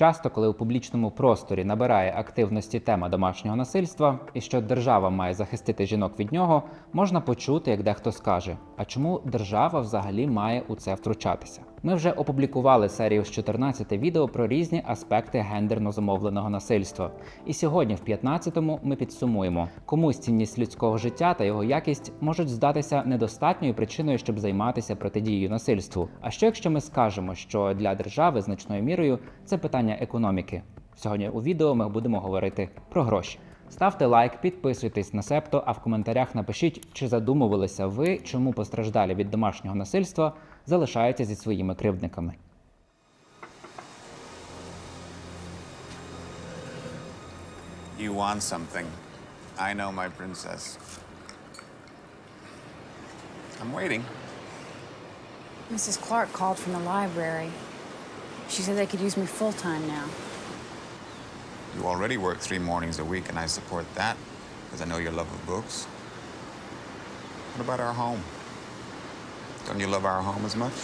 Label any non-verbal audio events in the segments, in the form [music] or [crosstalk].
Часто, коли у публічному просторі набирає активності тема домашнього насильства і що держава має захистити жінок від нього, можна почути, як дехто скаже: а чому держава взагалі має у це втручатися? Ми вже опублікували серію з 14 відео про різні аспекти гендерно зумовленого насильства. І сьогодні, в 15-му, ми підсумуємо, комусь цінність людського життя та його якість можуть здатися недостатньою причиною, щоб займатися протидією насильству. А що якщо ми скажемо, що для держави значною мірою це питання економіки? Сьогодні у відео ми будемо говорити про гроші. Ставте лайк, підписуйтесь на септо, а в коментарях напишіть, чи задумувалися ви, чому постраждалі від домашнього насильства залишаються зі своїми кривдниками. You want something. I know, my princess. I'm waiting. Mrs. Clark called from the library. She said they could use me full time now. You already work three mornings a week, and I support that because I know your love of books. What about our home? Don't you love our home as much?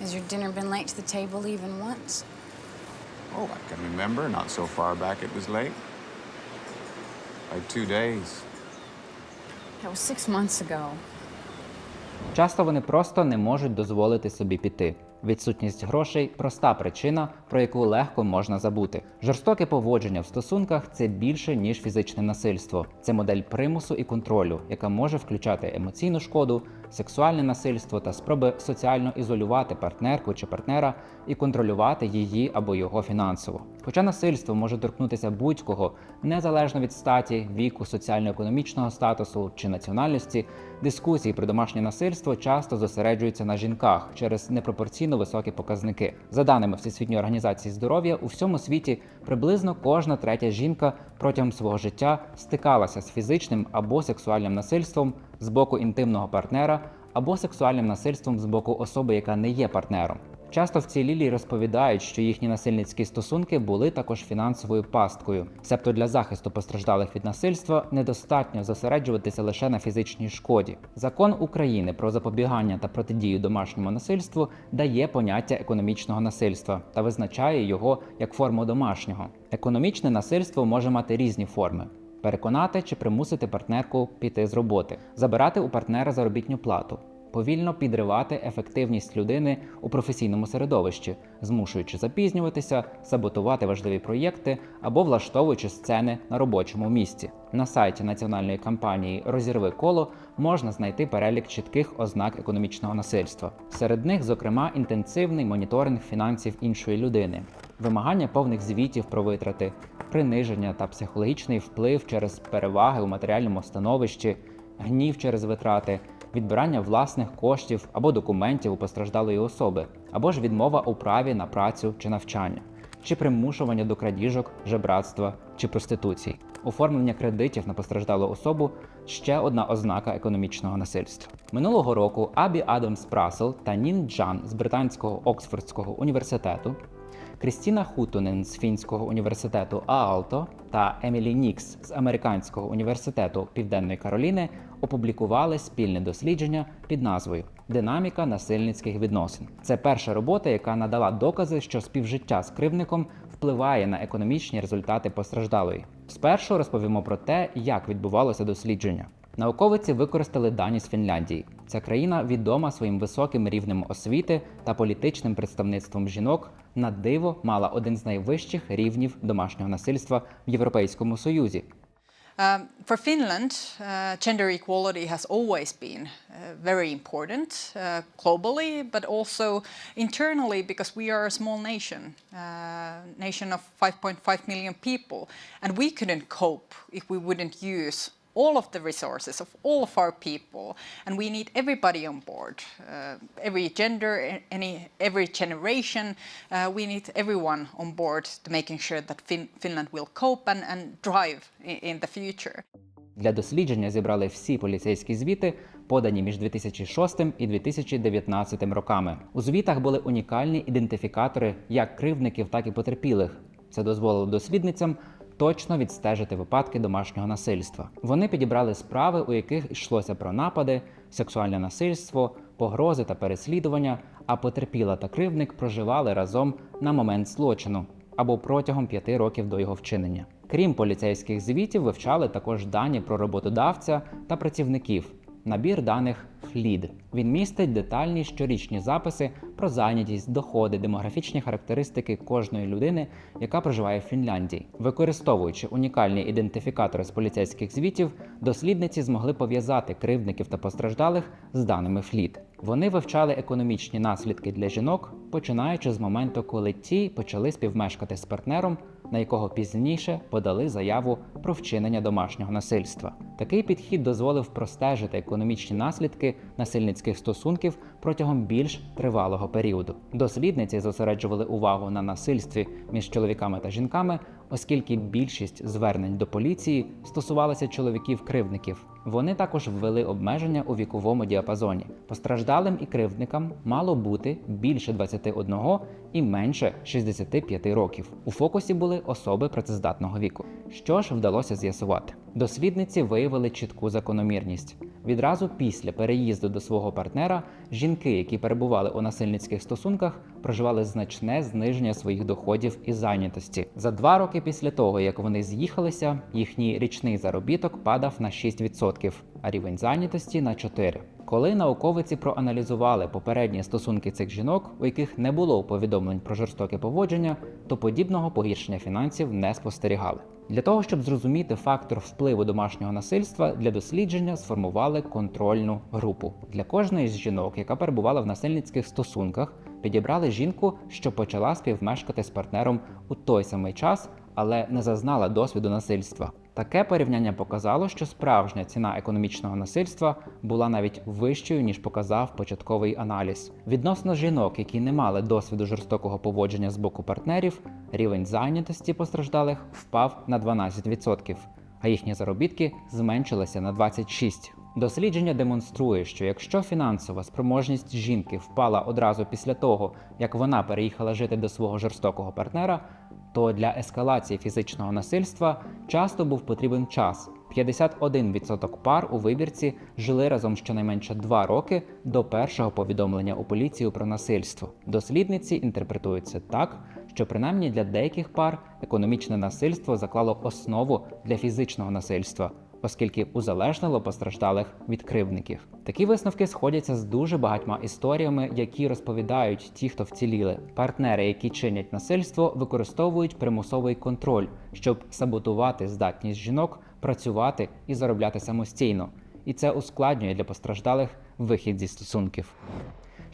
Has your dinner been late to the table even once? Oh, I can remember. Not so far back it was late. By two days. That was six months ago. Часто вони просто не можуть дозволити собі піти. Відсутність грошей проста причина, про яку легко можна забути. Жорстоке поводження в стосунках це більше ніж фізичне насильство. Це модель примусу і контролю, яка може включати емоційну шкоду, сексуальне насильство та спроби соціально ізолювати партнерку чи партнера і контролювати її або його фінансово. Хоча насильство може торкнутися будь-кого незалежно від статі, віку, соціально-економічного статусу чи національності, дискусії про домашнє насильство часто зосереджуються на жінках через непропорційно високі показники. За даними Всесвітньої організації здоров'я, у всьому світі приблизно кожна третя жінка протягом свого життя стикалася з фізичним або сексуальним насильством з боку інтимного партнера або сексуальним насильством з боку особи, яка не є партнером. Часто вцілілі розповідають, що їхні насильницькі стосунки були також фінансовою пасткою. Себто для захисту постраждалих від насильства недостатньо зосереджуватися лише на фізичній шкоді. Закон України про запобігання та протидію домашньому насильству дає поняття економічного насильства та визначає його як форму домашнього. Економічне насильство може мати різні форми. Переконати чи примусити партнерку піти з роботи, забирати у партнера заробітну плату, повільно підривати ефективність людини у професійному середовищі, змушуючи запізнюватися, саботувати важливі проєкти або влаштовуючи сцени на робочому місці. На сайті національної кампанії Розірви коло можна знайти перелік чітких ознак економічного насильства. Серед них, зокрема, інтенсивний моніторинг фінансів іншої людини, вимагання повних звітів про витрати, приниження та психологічний вплив через переваги у матеріальному становищі, гнів через витрати відбирання власних коштів або документів у постраждалої особи, або ж відмова у праві на працю чи навчання, чи примушування до крадіжок, жебратства чи проституції, оформлення кредитів на постраждалу особу ще одна ознака економічного насильства. Минулого року Абі Адамс Прасел та Нін Джан з британського Оксфордського університету Крістіна Хутунен з фінського університету Аалто та Емілі Нікс з американського університету Південної Кароліни опублікували спільне дослідження під назвою Динаміка насильницьких відносин. Це перша робота, яка надала докази, що співжиття з кривдником впливає на економічні результати постраждалої. Спершу розповімо про те, як відбувалося дослідження. Науковиці використали дані з Фінляндії. Ця країна відома своїм високим рівнем освіти та політичним представництвом жінок. На диво мала один з найвищих рівнів домашнього насильства в Європейському Союзі. Um, for Finland, uh, gender equality has always been uh, very important uh, globally, but also internally because we are a small nation, uh, nation of 5.5 million people, and we couldn't cope if we wouldn't use all of the resources of all of our people, and we need everybody on board, uh, every gender, any every generation. Uh, we need everyone on board to making sure that fin- Finland will cope and, and drive in, in the future. Для дослідження зібрали всі поліцейські звіти, подані між 2006 і 2019 роками. У звітах були унікальні ідентифікатори як кривдників, так і потерпілих. Це дозволило дослідницям точно відстежити випадки домашнього насильства. Вони підібрали справи, у яких йшлося про напади, сексуальне насильство, погрози та переслідування, а потерпіла та кривдник проживали разом на момент злочину або протягом п'яти років до його вчинення. Крім поліцейських звітів, вивчали також дані про роботодавця та працівників. Набір даних FLEED. Він містить детальні щорічні записи про зайнятість, доходи, демографічні характеристики кожної людини, яка проживає в Фінляндії. Використовуючи унікальні ідентифікатори з поліцейських звітів, дослідниці змогли пов'язати кривдників та постраждалих з даними FLEED. Вони вивчали економічні наслідки для жінок, починаючи з моменту, коли ті почали співмешкати з партнером, на якого пізніше подали заяву про вчинення домашнього насильства. Такий підхід дозволив простежити економічні наслідки насильницьких стосунків протягом більш тривалого періоду. Дослідниці зосереджували увагу на насильстві між чоловіками та жінками, оскільки більшість звернень до поліції стосувалася чоловіків-кривдників. Вони також ввели обмеження у віковому діапазоні. Постраждалим і кривдникам мало бути більше 21 і менше 65 років. У фокусі були особи працездатного віку. Що ж вдалося з'ясувати? Дослідниці виявили чітку закономірність. Відразу після переїзду до свого партнера жінки, які перебували у насильницьких стосунках, проживали значне зниження своїх доходів і зайнятості. За два роки після того, як вони з'їхалися, їхній річний заробіток падав на 6%, а рівень зайнятості на 4%. Коли науковиці проаналізували попередні стосунки цих жінок, у яких не було повідомлень про жорстоке поводження, то подібного погіршення фінансів не спостерігали. Для того щоб зрозуміти фактор впливу домашнього насильства, для дослідження сформували контрольну групу. Для кожної з жінок, яка перебувала в насильницьких стосунках, підібрали жінку, що почала співмешкати з партнером у той самий час, але не зазнала досвіду насильства. Таке порівняння показало, що справжня ціна економічного насильства була навіть вищою, ніж показав початковий аналіз. Відносно жінок, які не мали досвіду жорстокого поводження з боку партнерів, рівень зайнятості постраждалих впав на 12%, а їхні заробітки зменшилися на 26%. Дослідження демонструє, що якщо фінансова спроможність жінки впала одразу після того, як вона переїхала жити до свого жорстокого партнера, то для ескалації фізичного насильства часто був потрібен час. 51% пар у вибірці жили разом щонайменше 2 роки до першого повідомлення у поліцію про насильство. Дослідниці інтерпретують це так, що принаймні для деяких пар економічне насильство заклало основу для фізичного насильства оскільки узалежнило постраждалих від кривдників. Такі висновки сходяться з дуже багатьма історіями, які розповідають ті, хто вціліли. Партнери, які чинять насильство, використовують примусовий контроль, щоб саботувати здатність жінок працювати і заробляти самостійно. І це ускладнює для постраждалих вихід зі стосунків.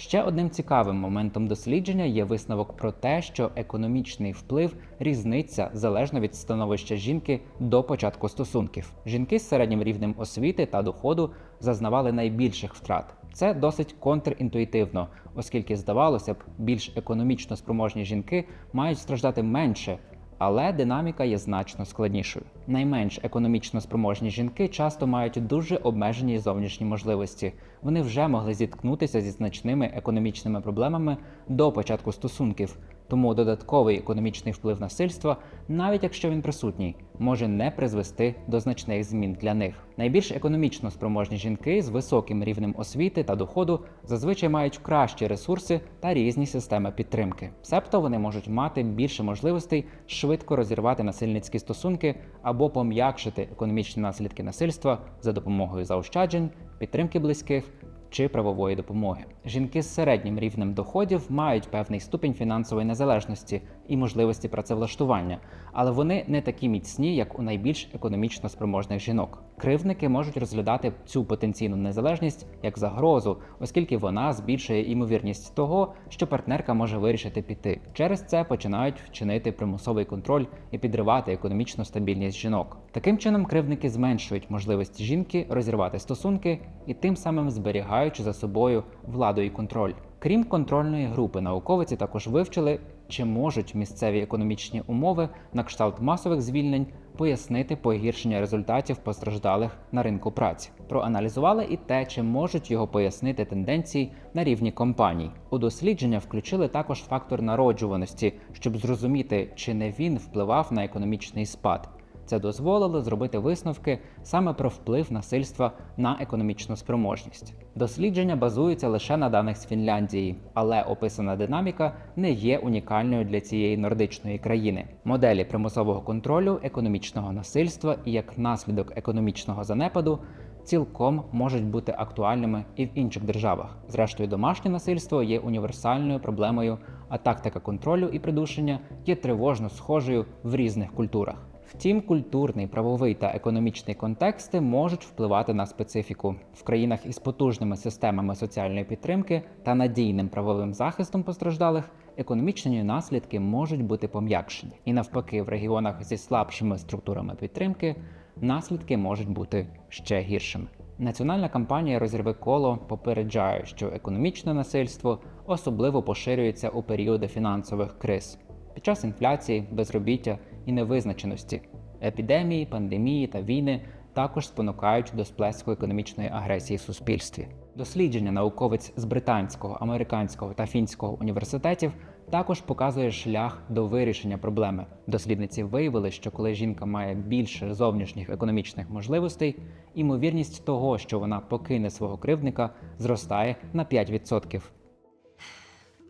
Ще одним цікавим моментом дослідження є висновок про те, що економічний вплив різниця залежно від становища жінки до початку стосунків. Жінки з середнім рівнем освіти та доходу зазнавали найбільших втрат. Це досить контрінтуїтивно, оскільки здавалося б, більш економічно спроможні жінки мають страждати менше. Але динаміка є значно складнішою. Найменш економічно спроможні жінки часто мають дуже обмежені зовнішні можливості. Вони вже могли зіткнутися зі значними економічними проблемами до початку стосунків. Тому додатковий економічний вплив насильства, навіть якщо він присутній, може не призвести до значних змін для них. Найбільш економічно спроможні жінки з високим рівнем освіти та доходу зазвичай мають кращі ресурси та різні системи підтримки. Себто вони можуть мати більше можливостей швидко розірвати насильницькі стосунки або пом'якшити економічні наслідки насильства за допомогою заощаджень, підтримки близьких чи правової допомоги. Жінки з середнім рівнем доходів мають певний ступінь фінансової незалежності і можливості працевлаштування, але вони не такі міцні, як у найбільш економічно спроможних жінок. Кривдники можуть розглядати цю потенційну незалежність як загрозу, оскільки вона збільшує імовірність того, що партнерка може вирішити піти. Через це починають вчинити примусовий контроль і підривати економічну стабільність жінок. Таким чином, кривдники зменшують можливість жінки розірвати стосунки і тим самим зберігаючи за собою владу і контроль. Крім контрольної групи, науковиці також вивчили, чи можуть місцеві економічні умови на кшталт масових звільнень пояснити погіршення результатів постраждалих на ринку праці. Проаналізували і те, чи можуть його пояснити тенденції на рівні компаній. У дослідження включили також фактор народжуваності, щоб зрозуміти, чи не він впливав на економічний спад. Це дозволило зробити висновки саме про вплив насильства на економічну спроможність. Дослідження базуються лише на даних з Фінляндії, але описана динаміка не є унікальною для цієї нордичної країни. Моделі примусового контролю, економічного насильства і як наслідок економічного занепаду цілком можуть бути актуальними і в інших державах. Зрештою, домашнє насильство є універсальною проблемою, а тактика контролю і придушення є тривожно схожою в різних культурах. Втім, культурний, правовий та економічний контексти можуть впливати на специфіку в країнах із потужними системами соціальної підтримки та надійним правовим захистом постраждалих. Економічні наслідки можуть бути пом'якшені, і навпаки, в регіонах зі слабшими структурами підтримки наслідки можуть бути ще гіршими. Національна кампанія Розірви коло попереджає, що економічне насильство особливо поширюється у періоди фінансових криз під час інфляції, безробіття і невизначеності. Епідемії, пандемії та війни також спонукають до сплеску економічної агресії в суспільстві. Дослідження науковець з британського, американського та фінського університетів також показує шлях до вирішення проблеми. Дослідниці виявили, що коли жінка має більше зовнішніх економічних можливостей, імовірність того, що вона покине свого кривдника, зростає на 5%.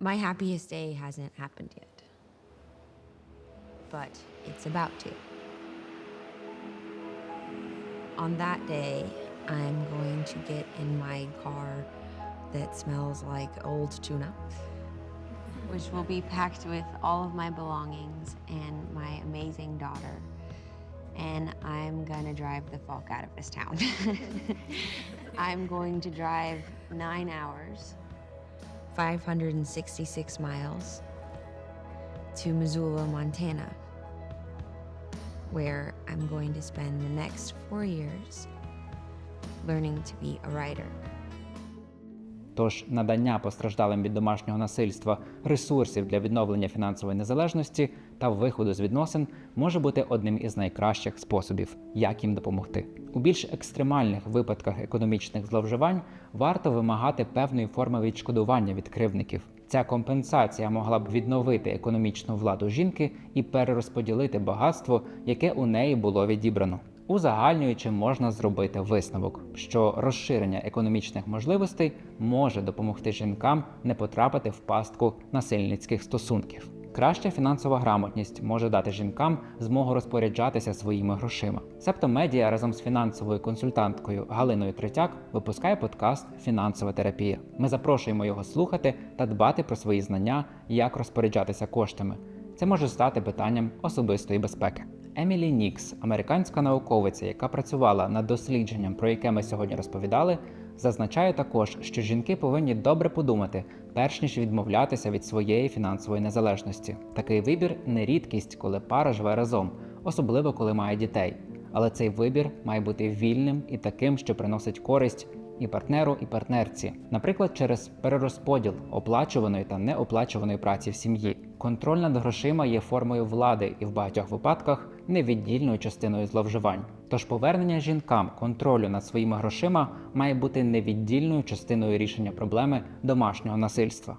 My happiest day hasn't happened yet. But it's about to. On that day, I'm going to get in my car that smells like old tuna. which will be packed with all of my belongings and my amazing daughter. And I'm gonna drive the fuck out of this town. [laughs] I'm going to drive nine hours 566 miles to Missoula, Montana, where I'm going to spend the next four years learning to be a writer. Тож надання постраждалим від домашнього насильства ресурсів для відновлення фінансової незалежності та виходу з відносин може бути одним із найкращих способів, як їм допомогти. У більш екстремальних випадках економічних зловживань варто вимагати певної форми відшкодування від кривдників. Ця компенсація могла б відновити економічну владу жінки і перерозподілити багатство, яке у неї було відібрано. Узагальнюючи, можна зробити висновок, що розширення економічних можливостей може допомогти жінкам не потрапити в пастку насильницьких стосунків. Краща фінансова грамотність може дати жінкам змогу розпоряджатися своїми грошима. Септо медіа разом з фінансовою консультанткою Галиною Третяк випускає подкаст Фінансова терапія. Ми запрошуємо його слухати та дбати про свої знання, як розпоряджатися коштами. Це може стати питанням особистої безпеки. Емілі Нікс, американська науковиця, яка працювала над дослідженням, про яке ми сьогодні розповідали, зазначає також, що жінки повинні добре подумати, перш ніж відмовлятися від своєї фінансової незалежності. Такий вибір не рідкість, коли пара живе разом, особливо коли має дітей. Але цей вибір має бути вільним і таким, що приносить користь і партнеру, і партнерці, наприклад, через перерозподіл оплачуваної та неоплачуваної праці в сім'ї. Контроль над грошима є формою влади і в багатьох випадках невіддільною частиною зловживань. Тож повернення жінкам контролю над своїми грошима має бути невіддільною частиною рішення проблеми домашнього насильства.